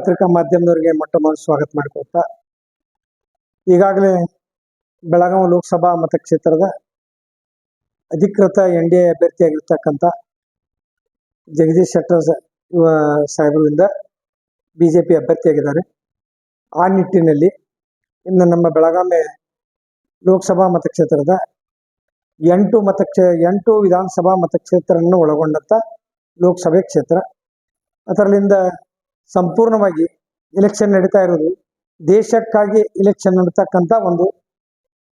ಪತ್ರಿಕಾ ಮಾಧ್ಯಮದವರಿಗೆ ಮೊಟ್ಟ ಮೊದಲು ಸ್ವಾಗತ ಮಾಡಿಕೊಳ್ತಾ, ಈಗಾಗಲೇ ಬೆಳಗಾವಿ ಲೋಕಸಭಾ ಮತಕ್ಷೇತ್ರದ ಅಧಿಕೃತ ಎನ್ ಡಿ ಎ ಅಭ್ಯರ್ಥಿಯಾಗಿರ್ತಕ್ಕಂಥ ಜಗದೀಶ್ ಶೆಟ್ಟರ್ ಸಾಹೇಬರಿಂದ ಬಿ ಜೆ ಪಿ ಅಭ್ಯರ್ಥಿಯಾಗಿದ್ದಾರೆ. ಆ ನಿಟ್ಟಿನಲ್ಲಿ ಇನ್ನು ನಮ್ಮ ಬೆಳಗಾವಿ ಲೋಕಸಭಾ ಮತಕ್ಷೇತ್ರದ ಎಂಟು ಮತಕ್ಷೇ, ಎಂಟು ವಿಧಾನಸಭಾ ಮತಕ್ಷೇತ್ರವನ್ನು ಒಳಗೊಂಡಂಥ ಲೋಕಸಭೆ ಕ್ಷೇತ್ರ. ಅದರಲ್ಲಿಂದ ಸಂಪೂರ್ಣವಾಗಿ ಎಲೆಕ್ಷನ್ ನಡೀತಾ ಇರೋದು. ದೇಶಕ್ಕಾಗಿ ಎಲೆಕ್ಷನ್ ನಡೀತಕ್ಕಂಥ ಒಂದು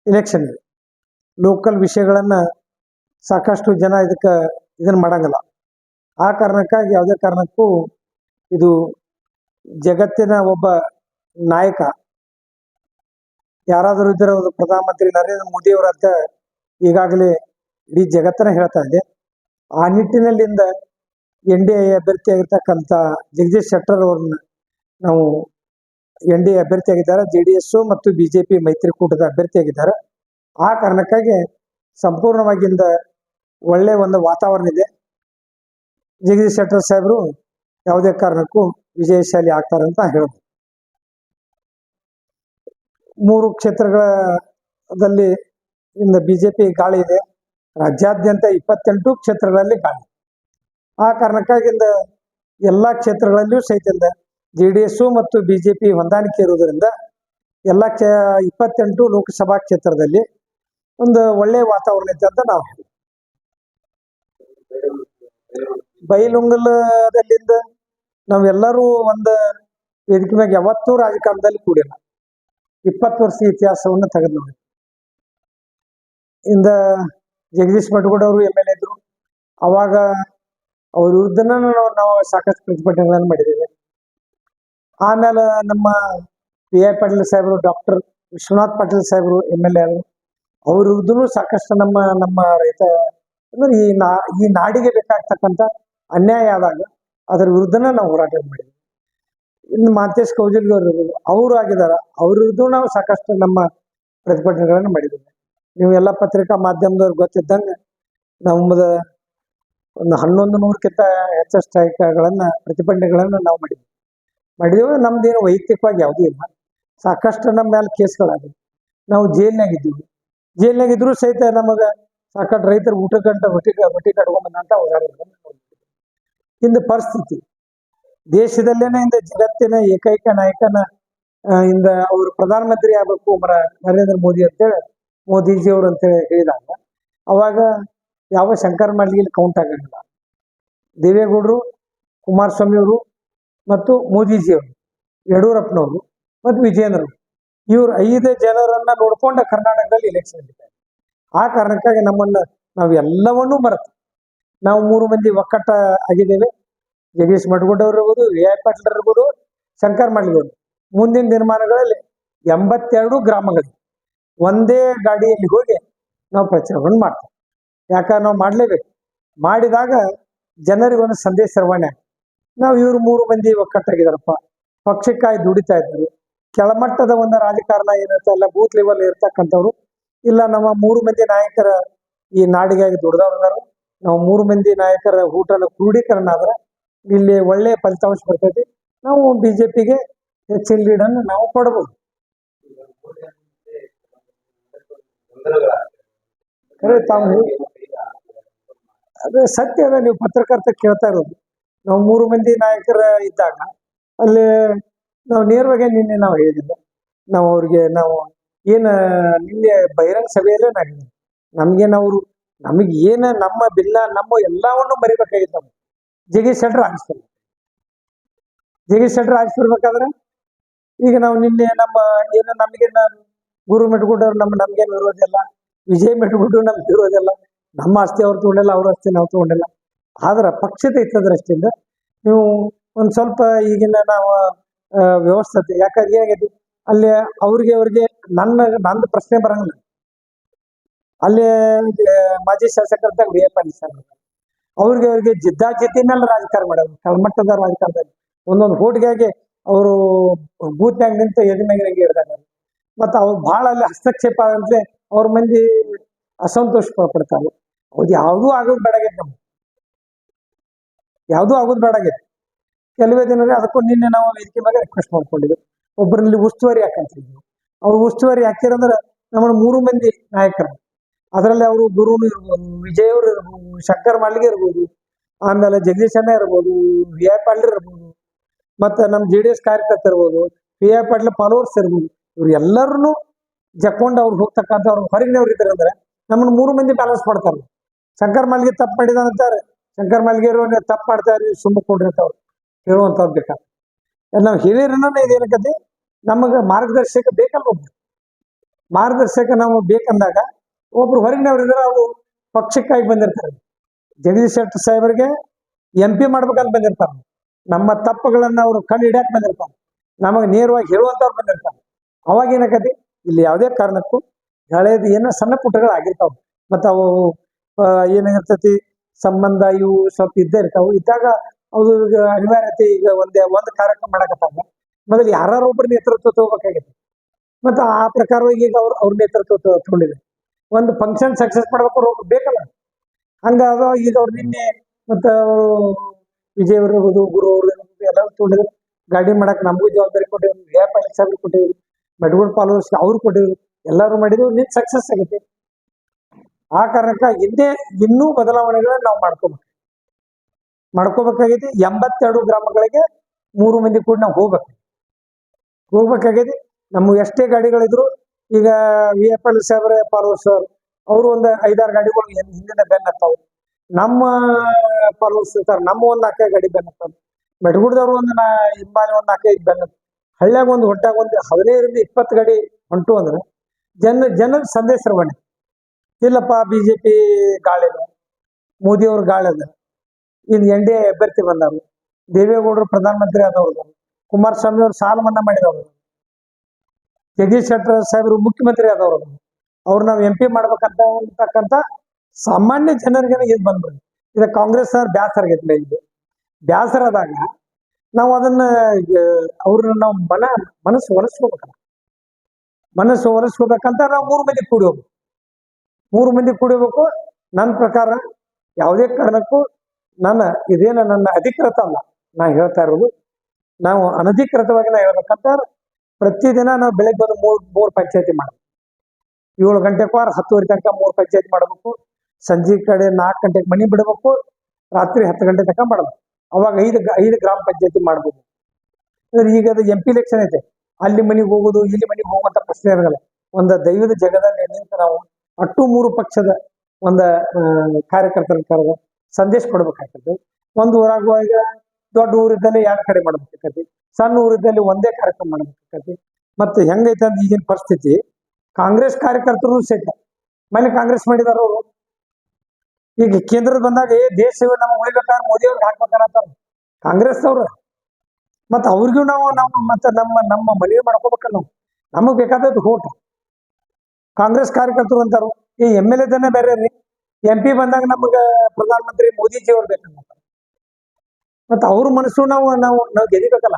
ಎಲೆಕ್ಷನ್ ಇದು. ಲೋಕಲ್ ವಿಷಯಗಳನ್ನು ಸಾಕಷ್ಟು ಜನ ಇದಕ್ಕೆ ಇದನ್ನು ಮಾಡಂಗಿಲ್ಲ. ಆ ಕಾರಣಕ್ಕಾಗಿ ಯಾವುದೇ ಕಾರಣಕ್ಕೂ ಇದು ಜಗತ್ತಿನ ಒಬ್ಬ ನಾಯಕ, ಯಾರಾದರೂ ಇದ್ದರೆ ಅದು ಪ್ರಧಾನಮಂತ್ರಿ ನರೇಂದ್ರ ಮೋದಿಯವರ ಅಂತ ಈಗಾಗಲೇ ಇಡೀ ಜಗತ್ತನ್ನ ಹೇಳ್ತಾ ಇದೆ. ಆ ನಿಟ್ಟಿನಲ್ಲಿಂದ ಎನ್ ಡಿ ಎ ಅಭ್ಯರ್ಥಿಯಾಗಿರ್ತಕ್ಕಂಥ ಜಗದೀಶ್ ಶೆಟ್ಟರ್ ಅವ್ರನ್ನ ನಾವು ಎನ್ ಡಿ ಎ ಅಭ್ಯರ್ಥಿಯಾಗಿದ್ದಾರೆ ಜೆ ಡಿ ಎಸ್ ಮತ್ತು ಬಿ ಜೆ ಪಿ ಮೈತ್ರಿಕೂಟದ ಅಭ್ಯರ್ಥಿಯಾಗಿದ್ದಾರೆ ಆ ಕಾರಣಕ್ಕಾಗಿ ಸಂಪೂರ್ಣವಾಗಿಂದ ಒಳ್ಳೆಯ ಒಂದು ವಾತಾವರಣ ಇದೆ. ಜಗದೀಶ್ ಶೆಟ್ಟರ್ ಸಾಹೇಬರು ಯಾವುದೇ ಕಾರಣಕ್ಕೂ ವಿಜಯಶಾಲಿ ಆಗ್ತಾರೆ ಅಂತ ಹೇಳ್ಬೋದು. ಮೂರು ಕ್ಷೇತ್ರಗಳಲ್ಲಿ ಇಂದ ಬಿ ಜೆ ಪಿ ಗಾಳಿ ಇದೆ. ರಾಜ್ಯಾದ್ಯಂತ ಇಪ್ಪತ್ತೆಂಟು ಕ್ಷೇತ್ರಗಳಲ್ಲಿ ಗಾಳಿ. ಆ ಕಾರಣಕ್ಕಾಗಿಂದ ಎಲ್ಲ ಕ್ಷೇತ್ರಗಳಲ್ಲಿಯೂ ಸಹಿತ ಜೆ ಡಿ ಎಸ್ಸು ಮತ್ತು ಬಿ ಜೆ ಪಿ ಹೊಂದಾಣಿಕೆ ಇರುವುದರಿಂದ ಎಲ್ಲ ಕ್ಷೇ ಇಪ್ಪತ್ತೆಂಟು ಲೋಕಸಭಾ ಕ್ಷೇತ್ರದಲ್ಲಿ ಒಂದು ಒಳ್ಳೆಯ ವಾತಾವರಣ ಇದೆ ಅಂತ ನಾವು ಹೇಳಿ ಬೈಲುಂಗಲದಲ್ಲಿಂದ ನಾವೆಲ್ಲರೂ ಒಂದು ವೇದಿಕೆ ಮ್ಯಾಗ ಯಾವತ್ತೂ ರಾಜಕಾರಣದಲ್ಲಿ ಕೂಡಿಲ್ಲ. ಇಪ್ಪತ್ತು ವರ್ಷ ಇತಿಹಾಸವನ್ನು ತೆಗೆದು ನೋಡಿ ಇಂದ ಜಗದೀಶ್ ಮಠಗೌಡ ಅವರು ಎಂ ಎಲ್ ಎ ಇದ್ರು. ಅವಾಗ ಅವ್ರ ವಿರುದ್ಧನ ನಾವು ಸಾಕಷ್ಟು ಪ್ರತಿಭಟನೆಗಳನ್ನು ಮಾಡಿದ್ದೇವೆ ಆಮೇಲೆ ನಮ್ಮ ಪಿ ಐ ಪಾಟೀಲ್ ಸಾಹೇಬರು, ಡಾಕ್ಟರ್ ವಿಶ್ವನಾಥ್ ಪಾಟೀಲ್ ಸಾಹೇಬರು, ಎಂ ಎಲ್ ಎ ಅವರು, ಅವ್ರ ವಿರುದ್ಧನೂ ಸಾಕಷ್ಟು ನಮ್ಮ ನಮ್ಮ ರೈತ, ಅಂದ್ರೆ ಈ ನಾ, ಈ ನಾಡಿಗೆ ಬೇಕಾಗ್ತಕ್ಕಂಥ ಅನ್ಯಾಯ ಆದಾಗ ಅದರ ವಿರುದ್ಧನ ನಾವು ಹೋರಾಟ ಮಾಡಿದ್ವಿ. ಇನ್ನು ಮಾತೇಶ್ ಕೌಜಲ್ಗೌರ್ ಅವರು ಇರ್ಬೋದು ಅವರು ವಿರುದ್ಧ ನಾವು ಸಾಕಷ್ಟು ನಮ್ಮ ಪ್ರತಿಭಟನೆಗಳನ್ನು ಮಾಡಿದ್ದೇವೆ ನೀವು ಎಲ್ಲ ಪತ್ರಿಕಾ ಮಾಧ್ಯಮದವ್ರು ಗೊತ್ತಿದ್ದಂಗೆ, ನಮ್ಮದು ಒಂದು ಹನ್ನೊಂದು ನೂರಕ್ಕಿಂತ ಹೆಚ್ಚು ಸ್ಟ್ರೈಕ್ಗಳನ್ನ, ಪ್ರತಿಭಟನೆಗಳನ್ನು ನಾವು ಮಾಡಿದ್ವಿ. ಮಾಡಿದೆವು ನಮ್ದೇನು ವೈಯಕ್ತಿಕವಾಗಿ ಯಾವುದೂ ಇಲ್ಲ. ಸಾಕಷ್ಟು ನಮ್ಮ ಮೇಲೆ ಕೇಸ್ಗಳಾಗಿವೆ ನಾವು ಜೈಲ್ನಾಗ ಇದ್ದೀವಿ ಜೈಲ್ನಾಗ ಇದ್ದರೂ ಸಹಿತ ನಮಗೆ ಸಾಕಷ್ಟು ರೈತರು ಊಟಕ್ಕಂತ ಹೊಟ್ಟಿ ಹೊಟ್ಟಿ ಕಟ್ಕೊಂಬಂದಂತ ಉದಾಹರಣೆ ಇಂದು ಪರಿಸ್ಥಿತಿ. ದೇಶದಲ್ಲೇನೆ ಇಂದ ಜಗತ್ತಿನ ಏಕೈಕ ನಾಯಕನ ಇಂದ ಅವರು ಪ್ರಧಾನಮಂತ್ರಿ ಆಗಬೇಕು ಮರ, ನರೇಂದ್ರ ಮೋದಿ ಅಂತೇಳಿ ಮೋದಿಜಿ ಅವರು ಅಂತೇಳಿ ಹೇಳಿದಾಗ, ಅವಾಗ ಯಾವ ಶಂಕರ್ ಮಳ್ಳಿಗೆ ಕೌಂಟ್ ಆಗಂಗಿಲ್ಲ. ದೇವೇಗೌಡರು ಕುಮಾರಸ್ವಾಮಿ ಅವರು ಮತ್ತು ಮೋದಿಜಿಯವರು, ಯಡಿಯೂರಪ್ಪನವರು ಮತ್ತು ವಿಜೇಂದ್ರ ಇವರು ಐದು ಜನರನ್ನ ನೋಡ್ಕೊಂಡ ಕರ್ನಾಟಕದಲ್ಲಿ ಎಲೆಕ್ಷನ್ ಇದ್ದಾರೆ ಆ ಕಾರಣಕ್ಕಾಗಿ ನಮ್ಮನ್ನ ನಾವು ಎಲ್ಲವನ್ನೂ ಮರೆತು, ನಾವು ಮೂರು ಮಂದಿ ಒಕ್ಕಟ್ಟ ಆಗಿದ್ದೇವೆ. ಜಗದೀಶ್ ಮಠಗುಡ್ಡ ಅವರು ಇರ್ಬೋದು ವಿ ಐ ಪಾಟೀಲ್ ಇರ್ಬೋದು, ಶಂಕರ್ ಮಳ್ಳಿಗೌಡ ಮುಂದಿನ ದಿನಮಾನಗಳಲ್ಲಿ ಎಂಬತ್ತೆರಡು ಗ್ರಾಮಗಳು ಒಂದೇ ಗಾಡಿಯಲ್ಲಿ ಹೋಗಿ ನಾವು ಪ್ರಚಾರವನ್ನು ಮಾಡ್ತೇವೆ. ಯಾಕಂದ್ರೆ ನಾವು ಮಾಡಲೇಬೇಕು? ಮಾಡಿದಾಗ ಜನರಿಗೆ ಒಂದು ಸಂದೇಶ ಆಗ್ತದೆ. ನಾವು ಇವ್ರು ಮೂರು ಮಂದಿ ಒಕ್ಕಟ್ಟಾಗಿದಾರಪ್ಪ ಪಕ್ಷಕ್ಕಾಗಿ ದುಡಿತಾ ಇದ್ರು ಕೆಳಮಟ್ಟದ ಒಂದು ರಾಜಕಾರಣ ಏನಿರ್ತಲ್ಲ ಬೂತ್ ಲೆವೆಲ್ ಇರ್ತಕ್ಕಂಥವ್ರು. ಇಲ್ಲ, ನಮ್ಮ ಮೂರು ಮಂದಿ ನಾಯಕರ ಈ ನಾಡಿಗಾಗಿ ದುಡ್ದವ್ರು ಅದಾರ ನಾವು ಮೂರು ಮಂದಿ ನಾಯಕರ ಊಟದ ಕ್ರೋಢೀಕರಣ ಆದ್ರೆ ಇಲ್ಲಿ ಒಳ್ಳೆಯ ಫಲಿತಾಂಶ ಬರ್ತೈತಿ. ನಾವು ಬಿಜೆಪಿಗೆ ಹೆಚ್ಚಿನ ಲೀಡನ್ನು ನಾವು ಕೊಡಬಹುದು ಖರೆ ತಾವು ಅದೇ ಸತ್ಯ ಅದ ನೀವು ಪತ್ರಕರ್ತ ಕೇಳ್ತಾ ಇರೋದು. ನಾವು ಮೂರು ಮಂದಿ ನಾಯಕರ ಇದ್ದಾಗ, ಅಲ್ಲಿ ನಾವು ನೇರವಾಗಿ ನಿನ್ನೆ ನಾವು ಹೇಳಿದ್ದಿಲ್ಲ ನಾವು ಅವ್ರಿಗೆ, ನಾವು ಏನು ನಿನ್ನೆ ಬಹಿರಂಗ ಸಭೆಯಲ್ಲೇ ನಾವು ಹೇಳಿದ್ವಿ. ಅವರು ನಮಗೆ ಏನು ನಮ್ಮ ಬಿಲ್ಲ, ನಮ್ಮ ಎಲ್ಲವನ್ನು ಮರಿಬೇಕಾಗಿತ್ತು ನಾವು ಜಗೀಶ್ ಶೆಟ್ರ್ ಆಗಿಸ್ತಾರೆ ಜಗೀಶ್ ಶೆಟ್ರ್ ಆಗಿಸ್ಬಿಡ್ಬೇಕಾದ್ರೆ ಈಗ ನಾವು ನಿನ್ನೆ ನಮ್ಮ ಏನು ನಮಗೇನ ಗುರು ಮೆಟ್ಗುಡ್ಡವ್ರು ನಮ್ಮ ನಮ್ಗೇನು ಇರೋದಿಲ್ಲ, ವಿಜಯ್ ಮೆಟ್ಗುಡ್ಡು ನಮ್ಗೆ ಇರೋದಿಲ್ಲ. ನಮ್ಮ ಆಸ್ತಿ ಅವ್ರು ತಗೊಂಡಿಲ್ಲ ಅವ್ರ ಆಸ್ತಿ ನಾವು ತಗೊಂಡಿಲ್ಲ ಆದ್ರೆ ಪಕ್ಷದ ಇತ್ತದ್ರಷ್ಟಿಂದ ನೀವು ಒಂದು ಸ್ವಲ್ಪ ಈಗಿನ ನಾವು ವ್ಯವಸ್ಥೆ ಯಾಕಂದ್ರೆ ಏನಾಗೈತಿ ಅಲ್ಲಿ ಅವ್ರಿಗೆ ಅವ್ರಿಗೆ ನನ್ನ, ನಂದು ಪ್ರಶ್ನೆ ಬರಂಗಿಲ್ಲ. ಅಲ್ಲಿ ಮಾಜಿ ಶಾಸಕರ್ದಾಗ ವಿ ಪಾಟೀಲ್ ಸರ್ ಅವ್ರಿಗೆ ಅವ್ರಿಗೆ ಜಿದ್ದಾಜಿತಿನಲ್ಲಿ ರಾಜಕಾರಣ ಮಾಡೋದು ಕೆಳಮಟ್ಟದ ರಾಜಕಾರಣದಲ್ಲಿ ಒಂದೊಂದು ಹೋಟ್ಗಾಗಿ ಅವರು ಬೂತ್ನಾಗ ನಿಂತು ಎದಿನಾಗ ಹಿಡ್ದಾಗ ಮತ್ತು ಅವ್ರು ಭಾಳ ಅಲ್ಲಿ ಹಸ್ತಕ್ಷೇಪ ಆದಂತೆ ಅವ್ರ ಮಂದಿ ಅಸಂತೋಷ ಪಡ್ತಾರೆ. ಹೌದು, ಯಾವುದೂ ಆಗೋದು ಬೇಡಾಗೈತೆ ನಮ್ಗೆ ಯಾವುದೂ ಆಗೋದು ಬೇಡಾಗೈತೆ ಕೆಲವೇ ದಿನ ಅದಕ್ಕೂ ನಿನ್ನೆ ನಾವು ವೇದಿಕೆ ಮೇಲೆ ರಿಕ್ವೆಸ್ಟ್ ಮಾಡ್ಕೊಂಡಿದ್ವಿ. ಒಬ್ಬರಲ್ಲಿ ಉಸ್ತುವಾರಿ ಹಾಕಂತಿದ್ವಿ ಅವ್ರು ಉಸ್ತುವಾರಿ ಹಾಕಿರಂದ್ರೆ ನಮ್ಮ ಮೂರು ಮಂದಿ ನಾಯಕರು. ಅದರಲ್ಲಿ ಅವರು ಗುರುನು ಇರ್ಬೋದು ವಿಜಯ್ ಅವರು ಇರ್ಬೋದು, ಶಂಕರ್ ಮಾಳಿಗೆ ಇರ್ಬೋದು, ಆಮೇಲೆ ಜಗದೀಶ್ ಅಣ್ಣ ಇರ್ಬೋದು, ವಿ ಐ ಪಾಟೀಲ್ ಇರ್ಬೋದು, ಮತ್ತೆ ನಮ್ಮ ಜೆ ಡಿ ಎಸ್ ಕಾರ್ಯಕರ್ತ ಇರ್ಬೋದು, ವಿ ಐ ಪಾಟೀಲ್ ಫಾಲೋವರ್ಸ್ ಇರ್ಬೋದು, ಇವ್ರು ಎಲ್ಲರನ್ನು ಜಕ್ಕೊಂಡು ಅವ್ರು ಹೋಗ್ತಕ್ಕಂಥ ಅವ್ರು ಹೊರಗಿನವ್ರು ಇದ್ದಾರೆ ಅಂದ್ರೆ ನಮ್ಮನ್ನು ಮೂರು ಮಂದಿ ಬ್ಯಾಲೆನ್ಸ್ ಮಾಡ್ತಾರೆ. ಶಂಕರ್ ಮಾಲ್ಗೆ ತಪ್ಪು ಮಾಡಿದ ಅಂತಾರೆ. ಶಂಕರ್ ಮಾಲ್ಗೆ ನೀವು ತಪ್ಪು ಮಾಡ್ತಾ ಇರಿ ಸುಮ್ಮ ಕೊಡ್ರಿರ್ತಾವ್ರು ಹೇಳುವಂಥವ್ರು ಬೇಕಾದ್ರೆ ನಾವು ಹಿರಿಯರನ್ನ ಇದೇನಕತಿ ನಮಗೆ ಮಾರ್ಗದರ್ಶಕ ಬೇಕಲ್ಲ ಒಬ್ರು? ಮಾರ್ಗದರ್ಶಕ ನಾವು ಬೇಕಂದಾಗ ಒಬ್ರು ಹೊರಗಿನವ್ರು ಇದ್ರೆ ಅವರು ಪಕ್ಷಕ್ಕಾಗಿ ಬಂದಿರ್ತಾರೆ. ಜಗದೀಶ್ ಶೆಟ್ಟರ್ ಸಾಹೇಬರಿಗೆ ಎಂ ಪಿ ಮಾಡ್ಬೇಕಂತ ಬಂದಿರ್ತಾರೆ. ನಮ್ಮ ತಪ್ಪುಗಳನ್ನು ಅವರು ಕಂಡು ಹಿಡಿಯಕ್ ಬಂದಿರ್ತಾರೆ. ನಮಗೆ ನೇರವಾಗಿ ಹೇಳುವಂಥವ್ರು ಬಂದಿರ್ತಾರೆ. ಅವಾಗ ಏನಕತಿ ಇಲ್ಲಿ ಯಾವುದೇ ಕಾರಣಕ್ಕೂ ಹಳೇದು ಏನೋ ಸಣ್ಣ ಪುಟ್ಟಗಳಾಗಿರ್ತಾವೆ. ಮತ್ತು ಅವು ಏನಾಗಿರ್ತೈತಿ ಸಂಬಂಧ ಇವು ಸ್ವಲ್ಪ ಇದ್ದೇ ಇರ್ತಾವ. ಇದ್ದಾಗ ಅವ್ರಿಗೆ ಅನಿವಾರ್ಯತೆ ಈಗ ಒಂದೇ, ಒಂದು ಕಾರ್ಯಕ್ರಮ ಮಾಡಕತ್ತಾಗ ಮೊದಲು ಯಾರು ಒಬ್ಬರು ನೇತೃತ್ವ ತಗೋಬೇಕಾಗಿತ್ತು. ಮತ್ತು ಆ ಪ್ರಕಾರವಾಗಿ ಈಗ ಅವ್ರು, ಅವ್ರ ನೇತೃತ್ವ ತಗೊ- ತಗೊಂಡಿದೆ. ಒಂದು ಫಂಕ್ಷನ್ ಸಕ್ಸಸ್ ಮಾಡ್ಬೇಕಾದ್ರೆ ಅವ್ರು ಬೇಕಲ್ಲ. ಹಂಗಾದ ಈಗ ಅವ್ರು ನಿನ್ನೆ ಮತ್ತು ವಿಜಯ್ ಇರ್ಬೋದು, ಗುರು ಅವರು ಎಲ್ಲರೂ ತಗೊಂಡಿದ್ರು. ಗಾಡಿ ಮಾಡಕ್ ನಮಗೂ ಜವಾಬ್ದಾರಿ ಕೊಟ್ಟಿದ್ರು ಎ ಪಾಟೀಲ್ ಸಾಹೇಬ್ರು ಕೊಟ್ಟಿದ್ರು. ಮೆಡ್ಗೋಡ್ ಫಾಲೋವರ್ಸ್ ಅವ್ರು ಕೊಟ್ಟಿದ್ರು. ಎಲ್ಲರೂ ಮಾಡಿದ್ರು ನಿನ್ನ ಸಕ್ಸಸ್ ಆಗೈತೆ ಆ ಕಾರಣಕ್ಕ ಹಿಂದೆ ಇನ್ನೂ ಬದಲಾವಣೆಗಳನ್ನ ನಾವು ಮಾಡ್ಕೋಬೇಕು. ಮಾಡ್ಕೋಬೇಕಾಗೈತಿ ಎಂಬತ್ತೆರಡು ಗ್ರಾಮಗಳಿಗೆ ಮೂರು ಮಂದಿ ಕೂಡ ನಾವು ಹೋಗ್ಬೇಕು. ಹೋಗ್ಬೇಕಾಗೈತಿ ನಮ್ಮ ಎಷ್ಟೇ ಗಾಡಿಗಳಿದ್ರು ಈಗ ವಿ ಎಫ್ ಎಲ್ ಸಾಬ್ರೆ ಪಾರ್ವ ಸರ್ ಅವರು ಒಂದು ಐದಾರು ಗಾಡಿಗಳು ಹಿಂದಿನ ಬೆನ್ ನಮ್ಮ ಫಾಲೋವರ್ಸ್ ಸರ್ ನಮ್ಮ ಒಂದು ನಾಲ್ಕೈದು ಗಾಡಿ ಬೆನ್ ಹತ್ತಾವ. ಮೆಟ್ಗುಡ್ದವ್ರು ಒಂದು ನಾ ಹಿಂಬಾಲಿ ಒಂದು ನಾಲ್ಕೈದು ಬೆನ್. ಹಳ್ಳ್ಯಾಗ ಒಂದು ಹೊಟ್ಟಾಗ ಒಂದು ಹದಿನೈದರಿಂದ ಇಪ್ಪತ್ತು ಗಾಡಿ ಹೊಂಟು ಅಂದ್ರೆ ಜನ ಜನರ ಸಂದೇಶ ರವಾನೆ. ಇಲ್ಲಪ್ಪ ಬಿ ಜೆ ಪಿ ಗಾಳಿದ ಮೋದಿಯವ್ರ ಗಾಳಿದ ಇನ್ ಎನ್ ಡಿ ಎ ಅಭ್ಯರ್ಥಿ ಬಂದವರು. ದೇವೇಗೌಡರು ಪ್ರಧಾನಮಂತ್ರಿ ಆದವ್ರು. ಕುಮಾರಸ್ವಾಮಿ ಅವರು ಸಾಲ ಮನ್ನಾ ಮಾಡಿದವರು. ಜಗದೀಶ್ ಶೆಟ್ಟರ್ ಸಾಹೇಬರು ಮುಖ್ಯಮಂತ್ರಿ ಆದವರು. ಅವ್ರು ನಾವು ಎಂ ಪಿ ಮಾಡ್ಬೇಕಂತ ಸಾಮಾನ್ಯ ಜನರಿಗೆ ಇದು ಬಂದ್ಬಿಡಿ ಇದು ಕಾಂಗ್ರೆಸ್ ಬ್ಯಾಸರ ಗೆದ್ಲೆ ಇದು ಬ್ಯಾಸರ್ ಆದಾಗ ನಾವು ಅದನ್ನ ಅವ್ರನ್ನ ನಾವು ಮನ, ಮನಸ್ಸು ಒರೆಸ್ಕೋಬೇಕಲ್ಲ. ಮನಸ್ಸು ಒರೆಸ್ಕೋಬೇಕಂತ ನಾವು ಮೂರು ಮಂದಿ ಕೂಡಿ ಹೋಗ್ಬೇಕು. ಮೂರು ಮಂದಿ ಕುಡಿಬೇಕು. ನನ್ನ ಪ್ರಕಾರ ಯಾವುದೇ ಕಾರಣಕ್ಕೂ ನನ್ನ ಇದೇನ ನನ್ನ ಅಧಿಕೃತ ಅಲ್ಲ. ನಾ ಹೇಳ್ತಾ ಇರೋದು, ನಾವು ಅನಧಿಕೃತವಾಗಿ ನಾ ಹೇಳ್ಬೇಕಂತ ಪ್ರತಿದಿನ ನಾವು ಬೆಳಗ್ಗೆ ಒಂದು ಮೂರು ಮೂರು ಪಂಚಾಯತಿ ಮಾಡಬೇಕು. ಏಳು ಗಂಟೆಗೆ ವಾರ ಹತ್ತುವರೆ ತನಕ ಮೂರು ಪಂಚಾಯತಿ ಮಾಡಬೇಕು. ಸಂಜೆ ಕಡೆ ನಾಲ್ಕು ಗಂಟೆಗೆ ಮನೆ ಬಿಡಬೇಕು. ರಾತ್ರಿ ಹತ್ತು ಗಂಟೆ ತನಕ ಮಾಡಬೇಕು. ಅವಾಗ ಐದು ಐದು ಗ್ರಾಮ ಪಂಚಾಯತಿ ಮಾಡ್ಬೋದು. ಅಂದ್ರೆ ಈಗ ಅದು ಎಂ ಪಿ ಎಲೆಕ್ಷನ್ ಐತೆ. ಅಲ್ಲಿ ಮನೆಗೆ ಹೋಗೋದು, ಇಲ್ಲಿ ಮನೆಗೆ ಹೋಗುವಂತ ಪ್ರಶ್ನೆ ಇರಲ್ಲ. ಒಂದು ದೈವದ ಜಗದಲ್ಲಿ ನಿಂತು ನಾವು ಅಟ್ಟು ಮೂರು ಪಕ್ಷದ ಒಂದು ಕಾರ್ಯಕರ್ತರ ಕರೆದು ಸಂದೇಶ ಕೊಡ್ಬೇಕಾಗ್ತದೆ. ಒಂದು ಊರಾಗುವಾಗ ದೊಡ್ಡ ಊರಿದ್ದಲ್ಲಿ ಎರಡು ಕಡೆ ಮಾಡ್ಬೇಕಾಗ್ತೈತಿ ಸಣ್ಣ ಊರಿದ್ದಲ್ಲಿ ಒಂದೇ ಕಾರ್ಯಕ್ರಮ ಮಾಡ್ಬೇಕಾಗ್ತೈತಿ ಮತ್ತೆ ಹೆಂಗೈತೆ ಅಂತ ಈಗಿನ ಪರಿಸ್ಥಿತಿ, ಕಾಂಗ್ರೆಸ್ ಕಾರ್ಯಕರ್ತರು ಸಹಿತ ಮನೆ ಕಾಂಗ್ರೆಸ್ ಮಾಡಿದಾರ ಅವರು. ಈಗ ಕೇಂದ್ರದ ಬಂದಾಗ ದೇಶ ನಮ್ಮ ಉಳಿಬೇಕಾದ್ರೆ ಮೋದಿ ಅವ್ರಿಗೆ ಹಾಕ್ಬೇಕನ್ನತ್ತಾರ ಕಾಂಗ್ರೆಸ್ ಅವ್ರು ಮತ್ತೆ ಅವ್ರಿಗೂ ನಾವು ನಾವು ಮತ್ತೆ ನಮ್ಮ ನಮ್ಮ ಮನವಿ ಮಾಡ್ಕೋಬೇಕಲ್ಲ ನಾವು. ನಮಗೆ ಬೇಕಾದದ್ದು ಹೋಟ್ ಕಾಂಗ್ರೆಸ್ ಕಾರ್ಯಕರ್ತರು ಅಂತಾರು, ಈ ಎಂ ಎಲ್ ಎದನ್ನೇ ಬೇರೆ ರೀ. ಎಂ ಪಿ ಬಂದಾಗ ನಮಗೆ ಪ್ರಧಾನಮಂತ್ರಿ ಮೋದಿಜಿ ಅವ್ರು ಬೇಕಂತ. ಮತ್ತೆ ಅವ್ರ ಮನಸ್ಸು ನಾವು ನಾವು ನಾವು ಗೆದಿಬೇಕಲ್ಲ.